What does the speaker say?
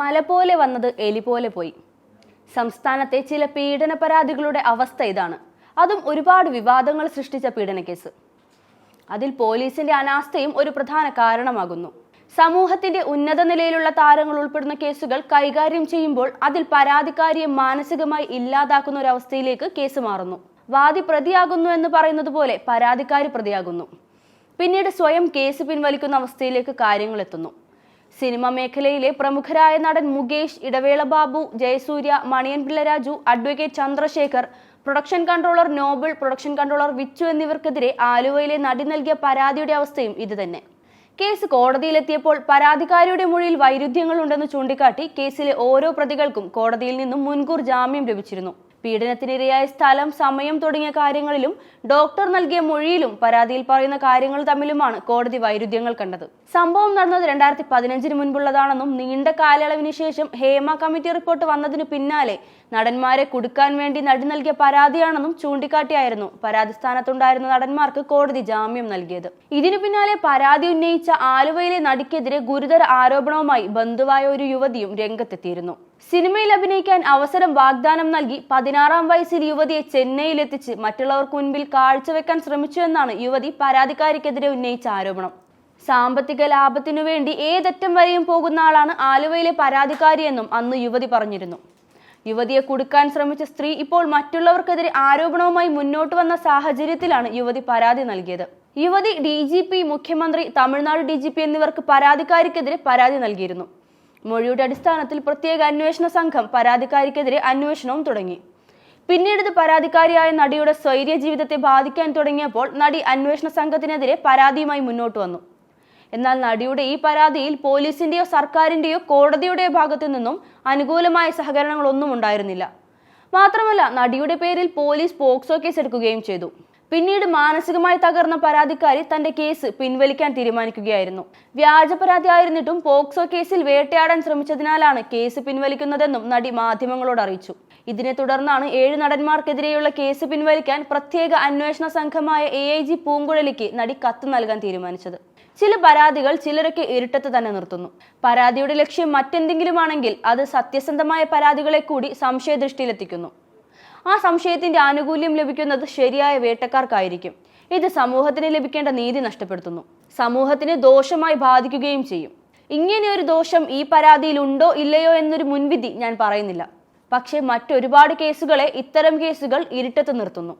മല പോലെ വന്നത് എലി പോലെ പോയി. സംസ്ഥാനത്തെ ചില പീഡന പരാതികളുടെ അവസ്ഥ ഇതാണ്. അതും ഒരുപാട് വിവാദങ്ങൾ സൃഷ്ടിച്ച പീഡന കേസ്. അതിൽ പോലീസിന്റെ അനാസ്ഥയും ഒരു പ്രധാന കാരണമാകുന്നു. സമൂഹത്തിന്റെ ഉന്നത നിലയിലുള്ള താരങ്ങൾ ഉൾപ്പെടുന്ന കേസുകൾ കൈകാര്യം ചെയ്യുമ്പോൾ അതിൽ പരാതിക്കാരിയെ മാനസികമായി ഇല്ലാതാക്കുന്ന ഒരു അവസ്ഥയിലേക്ക് കേസ് മാറുന്നു. വാദി പ്രതിയാകുന്നു എന്ന് പറയുന്നത് പോലെ പരാതിക്കാരി പ്രതിയാകുന്നു. പിന്നീട് സ്വയം കേസ് പിൻവലിക്കുന്ന അവസ്ഥയിലേക്ക് കാര്യങ്ങൾ എത്തുന്നു. സിനിമ മേഖലയിലെ പ്രമുഖരായ നടൻ Mukesh Idavela Babu Jayasurya Maniyan Pillaraju advocate Chandrasekhar production controller Noble production controller Vichu എന്നിവർക്കെതിരെ ആലുവയിലെ നടി നൽകിയ പരാതിയുടെ അവസ്ഥയും ഇതുതന്നെ. കേസ് കോടതിയിലെത്തിയപ്പോൾ പരാതിക്കാരിയുടെ മൊഴിയിൽ വൈരുദ്ധ്യങ്ങളുണ്ടെന്ന് ചൂണ്ടിക്കാട്ടി കേസിലെ ഓരോ പ്രതികൾക്കും കോടതിയിൽ നിന്നും മുൻകൂർ ജാമ്യം ലഭിച്ചിരുന്നു. പീഡനത്തിനിരയായ സ്ഥലം സമയം തുടങ്ങിയ കാര്യങ്ങളിലും ഡോക്ടർ നൽകിയ മൊഴിയിലും പരാതിയിൽ പറയുന്ന കാര്യങ്ങൾ തമ്മിലുമാണ് കോടതി വൈരുദ്ധ്യങ്ങൾ കണ്ടത്. സംഭവം നടന്നത് രണ്ടായിരത്തി പതിനഞ്ചിന് മുൻപുള്ളതാണെന്നും നീണ്ട കാലയളവിന് ശേഷം ഹേമ കമ്മിറ്റി റിപ്പോർട്ട് വന്നതിനു പിന്നാലെ നടന്മാരെ കുടുക്കാൻ വേണ്ടി നടി നൽകിയ പരാതിയാണെന്നും ചൂണ്ടിക്കാട്ടിയായിരുന്നു പരാതി സ്ഥാനത്തുണ്ടായിരുന്ന നടന്മാർക്ക് കോടതി ജാമ്യം നൽകിയത്. ഇതിനു പിന്നാലെ പരാതി ഉന്നയിച്ച ആലുവയിലെ നടിക്കെതിരെ ഗുരുതര ആരോപണവുമായി ബന്ധുവായ ഒരു യുവതിയും രംഗത്തെത്തിയിരുന്നു. സിനിമയിൽ അഭിനയിക്കാൻ അവസരം വാഗ്ദാനം നൽകി പതിനാറാം വയസ്സിൽ യുവതിയെ ചെന്നൈയിലെത്തിച്ച് മറ്റുള്ളവർക്ക് മുൻപിൽ കാഴ്ചവെക്കാൻ ശ്രമിച്ചു എന്നാണ് യുവതി പരാതിക്കാരിക്കെതിരെ ഉന്നയിച്ച ആരോപണം. സാമ്പത്തിക ലാഭത്തിനു വേണ്ടി ഏതറ്റം വരെയും പോകുന്ന ആളാണ് ആലുവയിലെ പരാതിക്കാരിയെന്നും അന്ന് യുവതി പറഞ്ഞിരുന്നു. യുവതിയെ കുടുക്കാൻ ശ്രമിച്ച സ്ത്രീ ഇപ്പോൾ മറ്റുള്ളവർക്കെതിരെ ആരോപണവുമായി മുന്നോട്ട് വന്ന സാഹചര്യത്തിലാണ് യുവതി പരാതി നൽകിയത്. യുവതി ഡി മുഖ്യമന്ത്രി തമിഴ്നാട് ഡി എന്നിവർക്ക് പരാതിക്കാരിക്കെതിരെ പരാതി നൽകിയിരുന്നു. മൊഴിയുടെ അടിസ്ഥാനത്തിൽ പ്രത്യേക അന്വേഷണ സംഘം പരാതിക്കാരിക്കെതിരെ അന്വേഷണവും തുടങ്ങി. പിന്നീട് ഇത് പരാതിക്കാരിയായ നടിയുടെ സ്വൈര്യ ജീവിതത്തെ ബാധിക്കാൻ തുടങ്ങിയപ്പോൾ നടി അന്വേഷണ സംഘത്തിനെതിരെ പരാതിയുമായി മുന്നോട്ട് വന്നു. എന്നാൽ നടിയുടെ ഈ പരാതിയിൽ പോലീസിന്റെയോ സർക്കാരിന്റെയോ കോടതിയുടെയോ ഭാഗത്തു നിന്നും അനുകൂലമായ സഹകരണങ്ങളൊന്നും ഉണ്ടായിരുന്നില്ല. മാത്രമല്ല നടിയുടെ പേരിൽ പോലീസ് പോക്സോ കേസ് എടുക്കുകയും ചെയ്തു. പിന്നീട് മാനസികമായി തകർന്ന പരാതിക്കാരി തന്റെ കേസ് പിൻവലിക്കാൻ തീരുമാനിക്കുകയായിരുന്നു. വ്യാജ പരാതി ആയിരുന്നിട്ടും പോക്സോ കേസിൽ വേട്ടയാടാൻ ശ്രമിച്ചതിനാലാണ് കേസ് പിൻവലിക്കുന്നതെന്നും നടി മാധ്യമങ്ങളോട് അറിയിച്ചു. ഇതിനെ തുടർന്നാണ് ഏഴ് നടന്മാർക്കെതിരെയുള്ള കേസ് പിൻവലിക്കാൻ പ്രത്യേക അന്വേഷണ സംഘമായ എ ഐ ജി പൂങ്കുഴലിക്ക് നടി കത്ത് നൽകാൻ തീരുമാനിച്ചത്. ചില പരാതികൾ ചിലരൊക്കെ ഇരുട്ടത്ത് തന്നെ നിർത്തുന്നു. പരാതിയുടെ ലക്ഷ്യം മറ്റെന്തെങ്കിലുമാണെങ്കിൽ അത് സത്യസന്ധമായ പരാതികളെ കൂടി സംശയദൃഷ്ടിയിലെത്തിക്കുന്നു. ആ സംശയത്തിന്റെ ആനുകൂല്യം ലഭിക്കുന്നത് ശരിയായ വേട്ടക്കാർക്കായിരിക്കും. ഇത് സമൂഹത്തിന് ലഭിക്കേണ്ട നീതി നഷ്ടപ്പെടുത്തുന്നു. സമൂഹത്തിന് ദോഷമായി ബാധിക്കുകയും ചെയ്യും. ഇങ്ങനെയൊരു ദോഷം ഈ പരാതിയിൽ ഉണ്ടോ ഇല്ലയോ എന്നൊരു മുൻവിധി ഞാൻ പറയുന്നില്ല. പക്ഷേ മറ്റൊരുപാട് കേസുകളെ ഇത്തരം കേസുകൾ ഇരുട്ടത്ത് നിർത്തുന്നു.